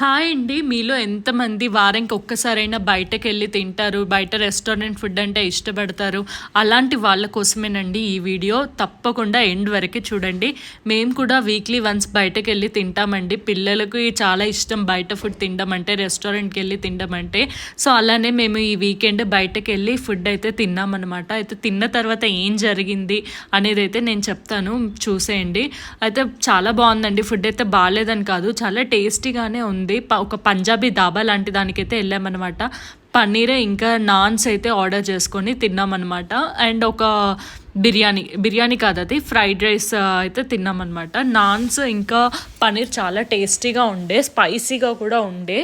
Hi అండి. మీలో ఎంతమంది వారానికి ఒక్కసారైనా బయటకు వెళ్ళి తింటారు బయట రెస్టారెంట్ ఫుడ్ అంటే ఇష్టపడతారు అలాంటి వాళ్ళ కోసమేనండి ఈ వీడియో. తప్పకుండా ఎండ్ వరకు చూడండి. మేము కూడా వీక్లీ వన్స్ బయటకు వెళ్ళి తింటామండి. పిల్లలకు చాలా ఇష్టం బయట ఫుడ్ తినడం అంటే రెస్టారెంట్కి వెళ్ళి తినడం అంటే సో అలానే మేము ఈ వీకెండ్ బయటకు వెళ్ళి ఫుడ్ అయితే తిన్నామన్నమాట. అయితే తిన్న తర్వాత ఏం జరిగింది అనేది అయితే నేను చెప్తాను. చూసేయండి. అయితే చాలా బాగుందండి. ఫుడ్ అయితే బాగాలేదని కాదు చాలా టేస్టీగానే ఉంది. ఉంది. ఒక పంజాబీ దాబా లాంటి దానికైతే వెళ్ళామన్నమాట. పన్నీరే ఇంకా నాన్స్ అయితే ఆర్డర్ చేసుకొని తిన్నామన్నమాట. అండ్ ఒక బిర్యానీ బిర్యానీ కాదు అది ఫ్రైడ్ రైస్ అయితే తిన్నామన్నమాట. నాన్స్ ఇంకా పన్నీర్ చాలా టేస్టీగా ఉండే స్పైసీగా కూడా ఉండే.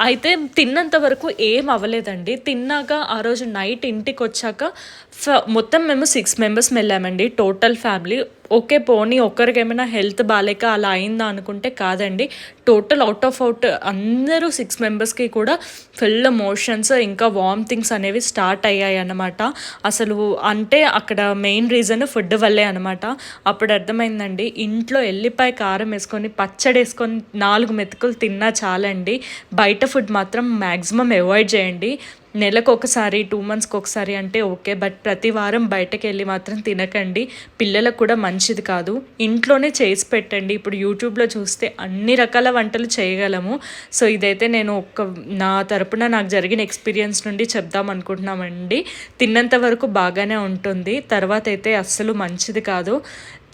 అయితే తిన్నంత వరకు ఏం అవ్వలేదండి. తిన్నాక ఆ రోజు నైట్ ఇంటికి వచ్చాక ఫ- మొత్తం మేము సిక్స్ మెంబర్స్ వెళ్ళామండి టోటల్ ఫ్యామిలీ. ఓకే పోనీ ఒక్కరికేమైనా హెల్త్ బాగాలేక అలా అయిందా అనుకుంటే కాదండి. టోటల్ అవుట్ ఆఫ్ అవుట్ అందరూ సిక్స్ మెంబర్స్కి కూడా ఫుల్ మోషన్స్ ఇంకా వామిటింగ్స్ అనేవి స్టార్ట్ అయ్యాయి అన్నమాట. అసలు అంటే అక్కడ మెయిన్ రీజన్ ఫుడ్ వల్లే అనమాట అప్పుడు అర్థమైందండి. ఇంట్లో ఎల్లిపాయ కారం వేసుకొని పచ్చడి వేసుకొని నాలుగు మెతుకులు తిన్నా చాలండి. బయట ఫుడ్ మాత్రం మ్యాక్సిమం అవాయిడ్ చేయండి. నెలకు ఒకసారి టూ మంత్స్కి ఒకసారి అంటే ఓకే బట్ ప్రతి వారం బయటకు వెళ్ళి మాత్రం తినకండి. పిల్లలకు కూడా మంచిది కాదు. ఇంట్లోనే చేసి పెట్టండి. ఇప్పుడు యూట్యూబ్లో చూస్తే అన్ని రకాల వంటలు చేయగలము. సో ఇదైతే నేను ఒక నా తరపున నాకు జరిగిన ఎక్స్పీరియన్స్ నుండి చెప్దాం అనుకుంటున్నామండి. తిన్నంత వరకు బాగానే ఉంటుంది. తర్వాత అయితే అస్సలు మంచిది కాదు.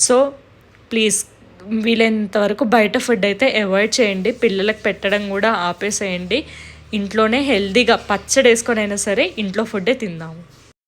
సో ప్లీజ్ వీలైనంత వరకు బయట ఫుడ్ అయితే అవాయిడ్ చేయండి. పిల్లలకు పెట్టడం కూడా ఆపేసేయండి. ఇంట్లోనే హెల్దీగా పచ్చడి వేసుకొని అయినా సరే ఇంట్లో ఫుడ్డే తిందాము.